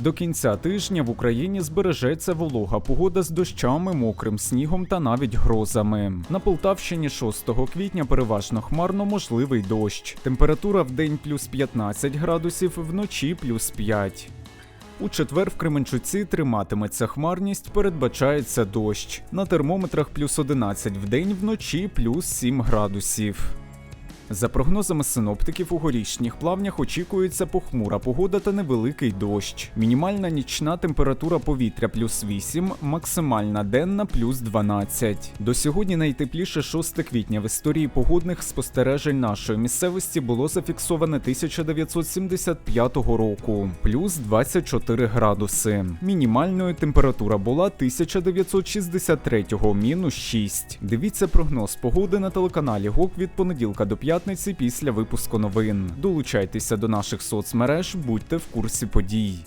До кінця тижня в Україні збережеться волога погода з дощами, мокрим снігом та навіть грозами. На Полтавщині 6 квітня переважно хмарно можливий дощ. Температура в день плюс 15 градусів, вночі плюс 5. У четвер в Кременчуці триматиметься хмарність, передбачається дощ. На термометрах плюс 11 в день, вночі плюс 7 градусів. За прогнозами синоптиків, у горішніх плавнях очікується похмура погода та невеликий дощ. Мінімальна нічна температура повітря плюс 8, максимальна денна плюс 12. До сьогодні найтепліше 6 квітня в історії погодних спостережень нашої місцевості було зафіксоване 1975 року, плюс 24 градуси. Мінімальною температура була 1963, мінус 6. Дивіться прогноз погоди на телеканалі ГОК від понеділка до п'ятниці після випуску новин. Долучайтеся до наших соцмереж, будьте в курсі подій.